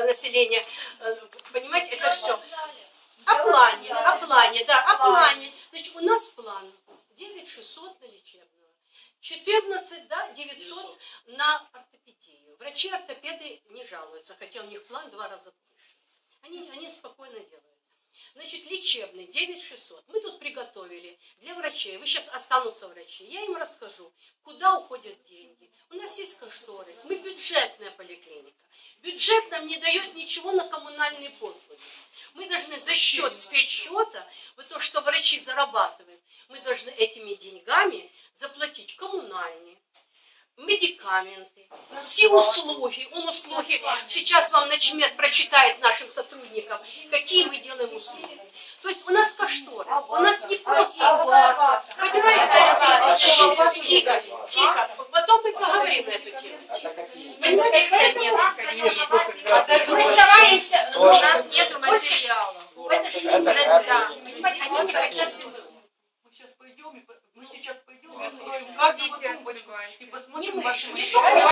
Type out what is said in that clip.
количество населения, э, понимаете, это все. О плане, о плане, да, о плане. Значит, у нас план 9600 на лечебного, 14, да, 900 на ортопедию. Врачи-ортопеды не жалуются, хотя у них план два раза выше. Они, они спокойно делают. Значит, лечебный 9600. Мы тут приготовили для врачей. Вы сейчас останутся врачи. Я им расскажу, куда уходят деньги. У нас есть кошторис. Мы бюджетная поликлиника. Бюджет нам не дает ничего на коммунальные послуги. Мы должны за счет спецсчета, вот то, что врачи зарабатывают, мы должны этими деньгами заплатить коммунальные, медикаменты, все услуги. Он услуги, сейчас вам начмет прочитает нашим сотрудникам, какие мы делаем услуги. То есть у нас кошторис, у нас не просто, понимаете, тихо, тихо, потом мы поговорим на эту тему. Тихо. Мы стараемся, У нас нету материала. это же Да. Понимаете, они не хотят Мы сейчас пойдем, мы сейчас пойдем и откроем тумбочку и посмотрим ваши.